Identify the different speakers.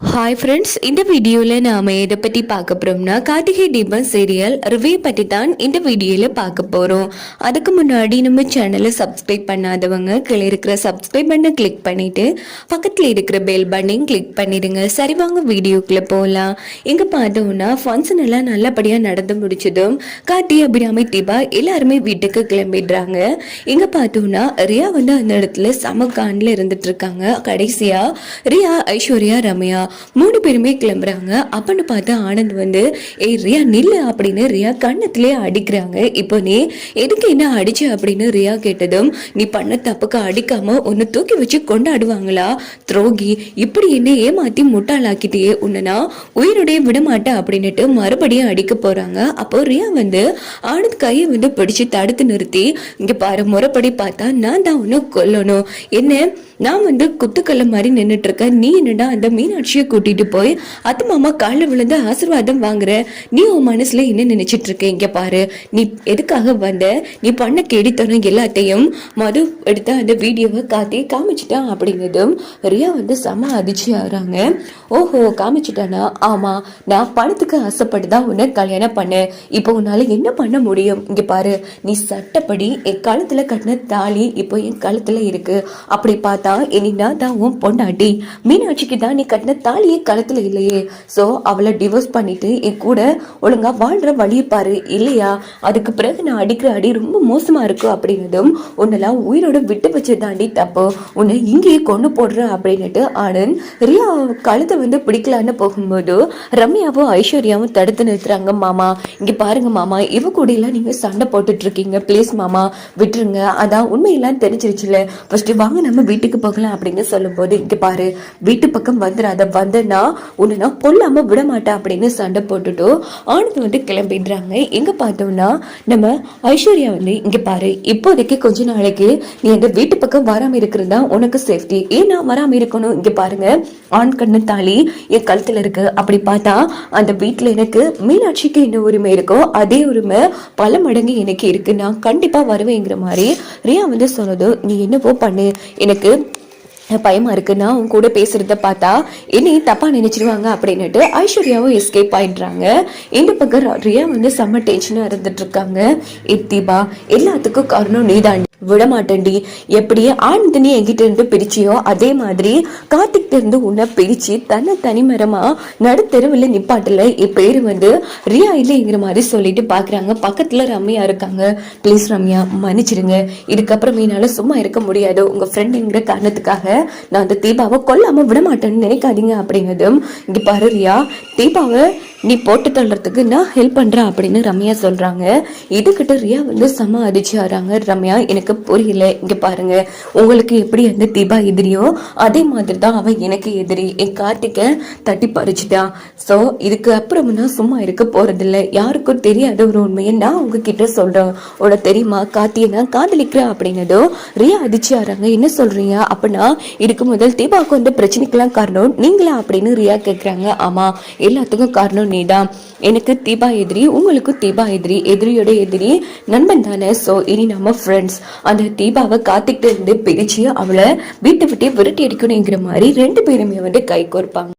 Speaker 1: Hi friends இந்த வீடியோவில் நாம் எதை பற்றி பார்க்க போகிறோம்னா கார்த்திகை தீபம் சீரியல் ரிவ்யூ பற்றி தான் இந்த வீடியோவில் பார்க்க போகிறோம் அதுக்கு முன்னாடி நம்ம சேனலை சப்ஸ்கிரைப் பண்ணாதவங்க கீழே இருக்கிற சப்ஸ்கிரைப் பண்ண கிளிக் பண்ணிவிட்டு பக்கத்தில் இருக்கிற பெல் பட்டனையும் கிளிக் பண்ணிடுங்க. சரி வாங்க வீடியோக்குள்ளே போகலாம் இங்கே பார்த்தோம்னா ஃபங்க்ஷன் எல்லாம் நல்லபடியாக நடந்து முடிச்சதும் கார்த்தி அபிராமி தீபா எல்லாருமே வீட்டுக்கு கிளம்பிடுறாங்க. இங்கே பார்த்தோம்னா ரியா வந்து அந்த இடத்துல சமகாண்டில் இருந்துட்டு இருக்காங்க. கடைசியாக ரியா ஐஸ்வர்யா ரம்யா. மூணு பேருமே கிளம்புறாங்க. அப்பன்னு பார்த்து ஆனந்த் வந்து ஏய் ரியா நில்லு அப்படின்னு ரியா கண்ணத்திலே அடிக்கிறாங்க. இப்போ நீ எதுக்கு என்ன அடிச்சு? அப்படின்னு ரியா கேட்டதும் நீ பண்ண தப்புக்கு அடிக்காம உன்னை தூக்கி வச்சு கொண்டாடுவாங்களா? துரோகி இப்படி என்ன ஏமாத்தி முட்டாளாக்கிட்டே உன்னை உயிரோடைய விடமாட்ட விட மாட்டேன் அப்படின்னுட்டு மறுபடியும் அடிக்க போறாங்க. அப்போ ரியா வந்து ஆனந்த் கையை வந்து பிடிச்சு தடுத்து நிறுத்தி இங்க பாரு முறைப்படி பார்த்தா நான் தான் உன்னை கொல்லணும். என்ன நான் வந்து குத்துக்கல்ல மாதிரி நின்றுட்டு இருக்கேன். நீ என்னடா அந்த மீனாட்சி மீனாட்சியை கூட்டிட்டு போய் அத்து மாமா காலில் விழுந்து ஆசீர்வாதம் வாங்குற. நீ உன் மனசுல என்ன நினைச்சிட்டு இருக்க? இங்க பாரு. நீ எதுக்காக வந்த? நீ பண்ண கேடித்தனம் எல்லாத்தையும் மது எடுத்த அந்த வீடியோவை காத்தி காமிச்சிட்டான் அப்படின்னதும் ரியா வந்து செம அதிர்ச்சி ஆகுறாங்க. ஓஹோ காமிச்சிட்டானா? ஆமா. நான் பணத்துக்கு ஆசைப்பட்டு தான் உன்னை கல்யாணம் பண்ணேன். இப்போ உன்னால என்ன பண்ண முடியும்? இங்க பாரு. நீ சட்டப்படி என் கழுத்துல கட்டின தாலி இப்போ என் கழுத்துல இருக்கு. அப்படி பார்த்தா இனி நான் தான் உன் பொண்டாட்டி. மீனாட்சிக்கு தான் நீ கட்டின தாலியே கழுத்தில் இல்லையே. ஸோ அவளை டிவோர்ஸ் பண்ணிவிட்டு என் கூட ஒழுங்காக வாழ்கிற வழியை பாரு. இல்லையா? அதுக்கு பிறகு நான் அடிக்கிற அடி ரொம்ப மோசமாக இருக்கும் அப்படின்னதும் உன்னெல்லாம் உயிரோட விட்டு வச்சு தாண்டி தப்பு. உன்னை இங்கேயே கொண்டு போடுற அப்படின்னுட்டு ஆனந்த் ரியா கழுத்தை வந்து பிடிக்கலான்னு போகும்போது ரம்யாவும் ஐஸ்வர்யாவும் தடுத்து நிறுத்துறாங்க மாமா இங்கே பாருங்க மாமா. இவ கூடலாம் நீங்கள் சண்டை போட்டுட்ருக்கீங்க. ப்ளீஸ் மாமா விட்டுருங்க. அதான் உண்மையெல்லாம் தெரிஞ்சிருச்சுல. ஃபஸ்ட்டு வாங்க நம்ம வீட்டுக்கு போகலாம் அப்படின்னு சொல்லும்போது இங்கே பாரு வீட்டு பக்கம் வந்துடாத. வந்தேன்னா உன்னை நான் கொல்லாமல் விட மாட்டேன் அப்படின்னு சண்டை போட்டுட்டு ஆனந்த் வந்து கிளம்பிடுறாங்க. எங்கே பார்த்தோம்னா நம்ம ஐஸ்வர்யா வந்து இங்கே பாரு இப்போதைக்கு கொஞ்ச நாளைக்கு நீ அந்த வீட்டு பக்கம் வராமல் இருக்கிறது தான் உனக்கு சேஃப்டி ஏன்னா வராமல் இருக்கணும்? இங்கே பாருங்க ஆண் கண்ணு தாலி என் கழுத்தில் இருக்கு. அப்படி பார்த்தா அந்த வீட்டில் எனக்கு மீனாட்சிக்கு என்ன உரிமை இருக்கோ அதே உரிமை பல மடங்கு எனக்கு இருக்கு. நான் கண்டிப்பாக வருவேங்கிற மாதிரி ரியா வந்து சொன்னதும் நீ என்னவோ பண்ணு. எனக்கு பயமா இருக்குன்னா அவங்க உன் கூட பேசுறத பார்த்தா இனி தப்பா நினைச்சிருவாங்க அப்படின்னுட்டு ஐஸ்வர்யாவும் எஸ்கேப் ஆயிடுறாங்க. இந்த பக்கம் ரியா வந்து செம்ம டென்ஷனா இருந்துட்டு இருக்காங்க. இத்திபா எல்லாத்துக்கும் காரணம் நீதாண்டி. விட மாட்டேன்டி எப்படியே ஆனந்தினி என்கிட்ட இருந்து பிரிச்சியோ அதே மாதிரி கார்த்திக் இருந்து உன்னை பிரிச்சு தன்னை தனிமரமா நடுத்தருவில் நிப்பாட்டல என் வந்து ரியா இல்லைங்கிற மாதிரி சொல்லிட்டு பாக்குறாங்க. பக்கத்துல ரம்யா இருக்காங்க. ப்ளீஸ் ரம்யா மன்னிச்சிருங்க. இதுக்கப்புறம் என்னால சும்மா இருக்க முடியாது. உங்க ஃப்ரெண்டுங்கிற காரணத்துக்காக நான் அந்த தீபாவை கொல்லாம விட மாட்டேன்னு நினைக்காதீங்க அப்படிங்கிறதும் இங்க பாரு ரியா தீபாவை நீ போட்டு தள்ளுறதுக்கு நான் ஹெல்ப் பண்ணுறேன் அப்படின்னு ரம்யா சொல்றாங்க. இதுக்கிட்ட ரியா வந்து செம அதிர்ச்சி ஆறாங்க. ரம்யா எனக்கு புரியல. இங்க பாருங்க. உங்களுக்கு எப்படி அந்த தீபா எதிரியோ அதே மாதிரி தான் அவன் எனக்கு எதிரி. என் கார்த்திகை தட்டி பறிச்சுட்டான் ஸோ இதுக்கு அப்புறம் நான் சும்மா இருக்க போறதில்ல. யாருக்கும் தெரியாத ஒரு உண்மையை நான் உங்ககிட்ட சொல்கிறேன் உனக்கு தெரியுமா? கார்த்தியை நான் காதலிக்கிறேன் அப்படின்னதும் ரியா அதிர்ச்சி ஆறாங்க. என்ன சொல்றீங்க? அப்படின்னா இதுக்கு முதல் தீபாவுக்கு வந்த பிரச்சனைக்கெல்லாம் காரணம் நீங்களா அப்படின்னு ரியா கேட்குறாங்க ஆமா எல்லாத்துக்கும் காரணம் நீதான். எனக்கு தீபா எதிரி உங்களுக்கு தீபா எதிரி எதிரியோட எதிரி நண்பன் தானே. ஸோ இனி நம்ம ஃப்ரெண்ட்ஸ் அந்த தீபாவை காத்துக்கிட்டு இருந்து பிரிச்சு அவளை வீட்டை விட்டே விரட்டி அடிக்கணுங்கிற மாதிரி ரெண்டு பேருமே வந்து கை கோர்ப்பாங்க.